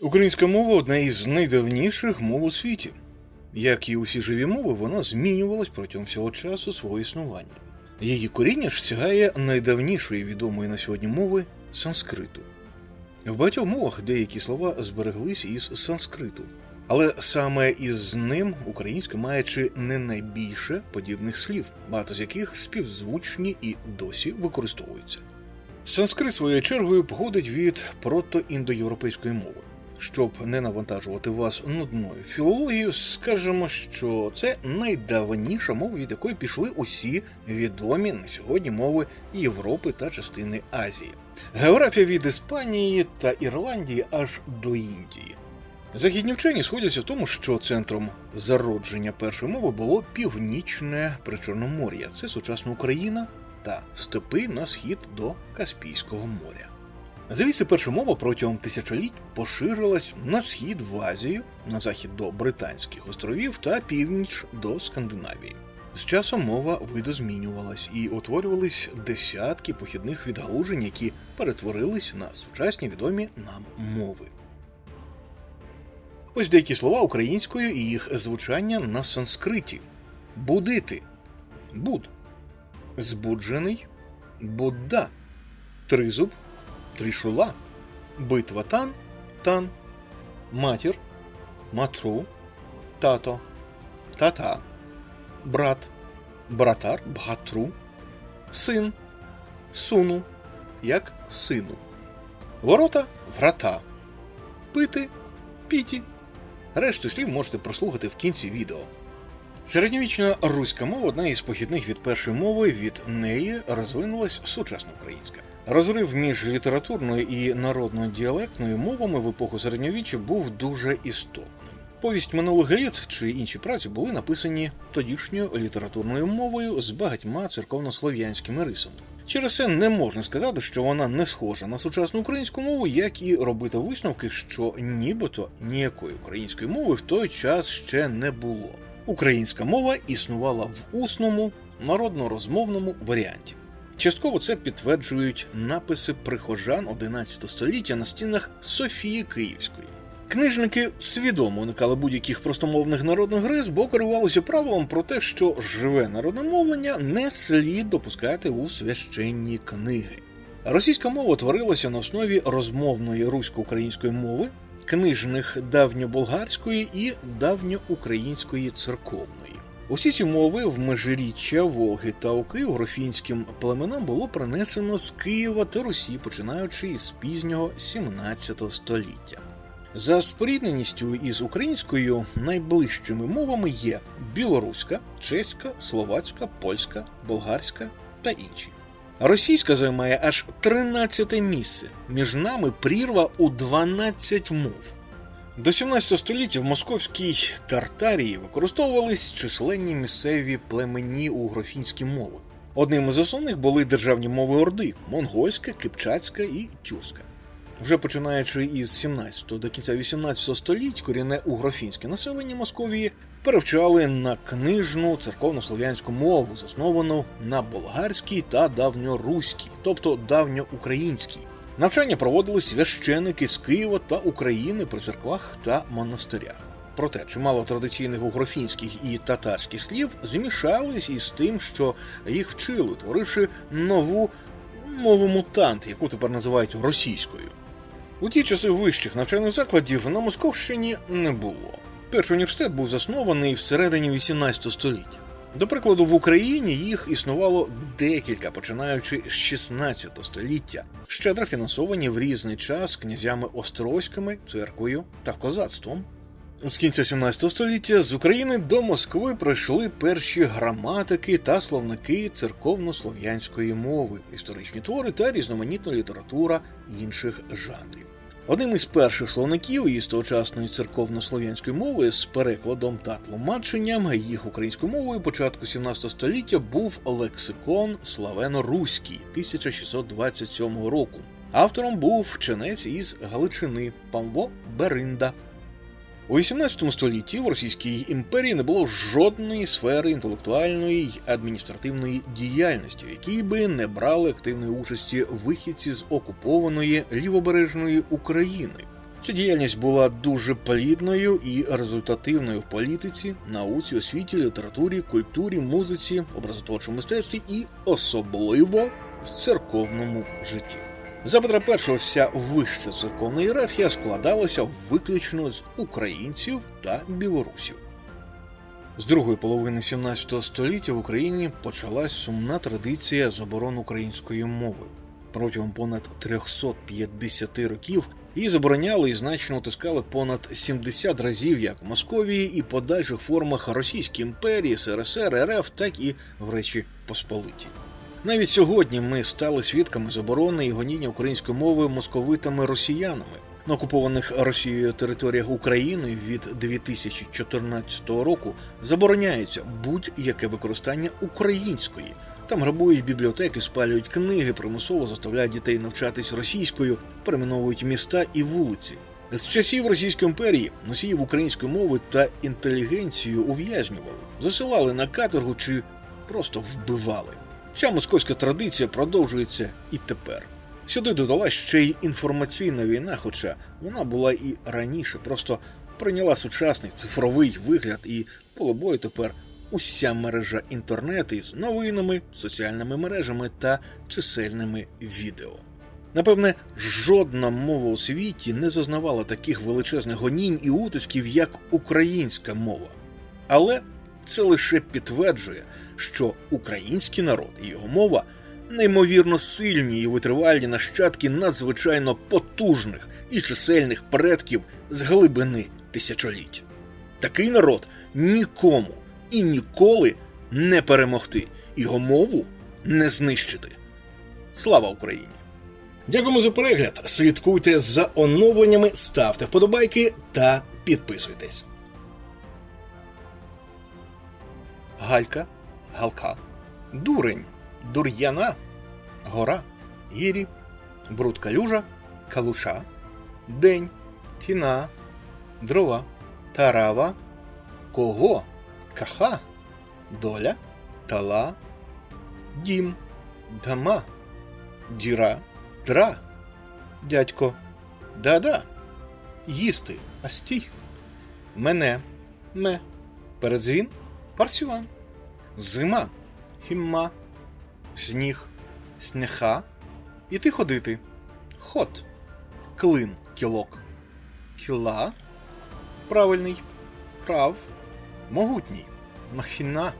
Українська мова одна із найдавніших мов у світі. Як і усі живі мови, вона змінювалась протягом всього часу свого існування. Її коріння ж сягає найдавнішої відомої на сьогодні мови санскриту. В багатьох мовах деякі слова збереглись із санскриту, але саме із ним українська має чи не найбільше подібних слів, багато з яких співзвучні і досі використовуються. Санскрит своєю чергою походить від протоіндоєвропейської мови. Щоб не навантажувати вас нудною філологією, скажемо, що це найдавніша мова, від якої пішли усі відомі на сьогодні мови Європи та частини Азії. Географія від Іспанії та Ірландії аж до Індії. Західні вчені сходяться в тому, що центром зародження першої мови було північне Причорномор'я, це сучасна Україна та степи на схід до Каспійського моря. Звідси перша мова протягом тисячоліть поширилась на схід в Азію, на захід до Британських островів та північ до Скандинавії. З часом мова видозмінювалась і утворювались десятки похідних відгалужень, які перетворились на сучасні відомі нам мови. Ось деякі слова українською і їх звучання на санскриті: будити, буд, збуджений, будда, тризуб, трішула, битва тан, тан, матір, матру, тато, тата, брат, братар, бгатру, син, суну, як сину, ворота, врата, пити, піті. Решту слів можете прослухати в кінці відео. Середньовічна руська мова одна із похідних від першої мови, від неї розвинулась сучасна українська. Розрив між літературною і народно-діалектною мовами в епоху середньовіччя був дуже істотним. Повість минулих літ чи інші праці були написані тодішньою літературною мовою з багатьма церковнослов'янськими рисами. Через це не можна сказати, що вона не схожа на сучасну українську мову, як і робити висновки, що нібито ніякої української мови в той час ще не було. Українська мова існувала в усному народно-розмовному варіанті. Частково це підтверджують написи прихожан 11 століття на стінах Софії Київської. Книжники свідомо уникали будь-яких простомовних народних рис, бо керувалися правилом про те, що живе народне мовлення не слід допускати у священні книги. Російська мова творилася на основі розмовної русько-української мови, книжних давньоболгарської і давньоукраїнської церковної. Усі ці мови в межиріччя Волги та Оки угрофінським племенам було принесено з Києва та Русі, починаючи із пізнього 17 століття. За спорідненістю із українською найближчими мовами є білоруська, чеська, словацька, польська, болгарська та інші. Російська займає аж 13 місце. Між нами прірва у 12 мов. До 17 століття в московській Тартарії використовувались численні місцеві племені угрофінські мови. Одним із основних були державні мови Орди монгольська, кипчацька і тюркська. Вже починаючи із 17 до кінця 18 століть, корінне угрофінське населення Московії перевчали на книжну церковнослов'янську мову, засновану на болгарській та давньоруській, тобто давньоукраїнській. Навчання проводили священики з Києва та України при церквах та монастирях. Проте чимало традиційних угрофінських і татарських слів змішались із тим, що їх вчили, творивши нову мову мутант, яку тепер називають російською. У ті часи вищих навчальних закладів на Московщині не було. Перший університет був заснований всередині 18 століття. До прикладу, в Україні їх існувало декілька, починаючи з 16 століття, щедро фінансовані в різний час князями Острозькими, церквою та козацтвом. З кінця 17 століття з України до Москви прийшли перші граматики та словники церковно-слов'янської мови, історичні твори та різноманітна література інших жанрів. Одним із перших словників із тогочасної церковно-слов'янської мови з перекладом та тлумаченням їх українською мовою початку 17 століття був лексикон славено-руський 1627 року. Автором був вченець із Галичини Памво Беринда. У 18 столітті в Російській імперії не було жодної сфери інтелектуальної й адміністративної діяльності, в якій би не брали активної участі вихідці з окупованої лівобережної України. Ця діяльність була дуже плідною і результативною в політиці, науці, освіті, літературі, культурі, музиці, образотворчому мистецтві і особливо в церковному житті. За Петра І вся вища церковна ієрархія складалася виключно з українців та білорусів. З другої половини 17 століття в Україні почалась сумна традиція заборон української мови. Протягом понад 350 років її забороняли і значно утискали понад 70 разів як в Московії і подальших формах Російської імперії, СРСР, РФ, так і в Речі Посполитій. Навіть сьогодні ми стали свідками заборони і гоніння української мови московитами росіянами. На окупованих Росією територіях України від 2014 року забороняється будь-яке використання української. Там грабують бібліотеки, спалюють книги, примусово заставляють дітей навчатись російською, перейменовують міста і вулиці. З часів Російської імперії носіїв української мови та інтелігенцію ув'язнювали, засилали на каторгу чи просто вбивали. Ця московська традиція продовжується і тепер. Сюди додалась ще й інформаційна війна, хоча вона була і раніше, просто прийняла сучасний цифровий вигляд і поле бою тепер уся мережа інтернету із новинами, соціальними мережами та чисельними відео. Напевне, жодна мова у світі не зазнавала таких величезних гонінь і утисків, як українська мова. Але це лише підтверджує, що український народ і його мова неймовірно сильні і витривалі нащадки надзвичайно потужних і чисельних предків з глибини тисячоліть. Такий народ нікому і ніколи не перемогти, його мову не знищити. Слава Україні! Дякуємо за перегляд. Слідкуйте за оновленнями, ставте вподобайки та підписуйтесь. Галька, галка, дурень, дур'яна, гора, гірі, бруд калюжа, калуша, день, тіна, дрова, тарава, кого, каха, доля, тала, дім, дама, діра, дра, дядько, да-да, їсти, астій, мене, ме, передзвін, парсюан, зима, хімма, сніг, снеха, іти ходити, ход, клин, кілок, кіла, правильний, прав, могутній, махіна,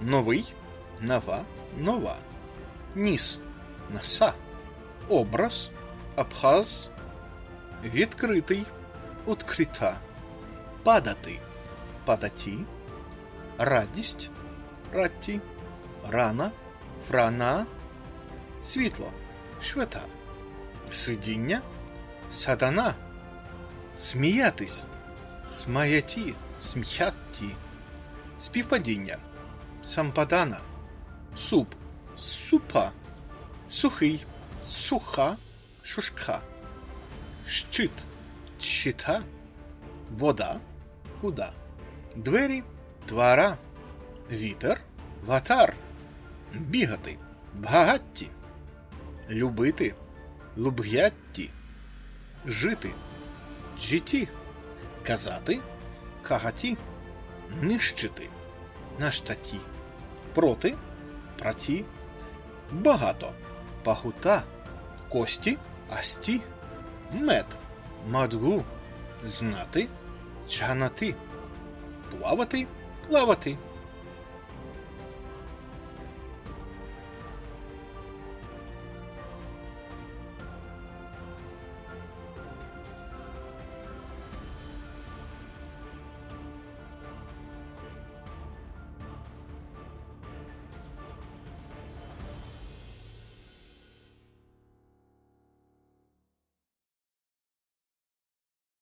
новий, нова, нова, ніс, наса, образ, абхаз, відкритий, открита, падати, падаті, радість, ратті, рана, франа, світло, швета, сидіння, сатана, сміятись, смаяті, см'ятті, співпадіння, сампадана, суп, супа, сухий, суха, шушка, щит, щита, вода, худа, двері, Твара, вітер, ватар, бігати, багатті, любити, лубгятті, жити, житті, казати, кагаті, нищити, наштаті, проти, праті, багато, пагута, кості, асті, мед, мадгу, знати, чанати, плавати, плавати,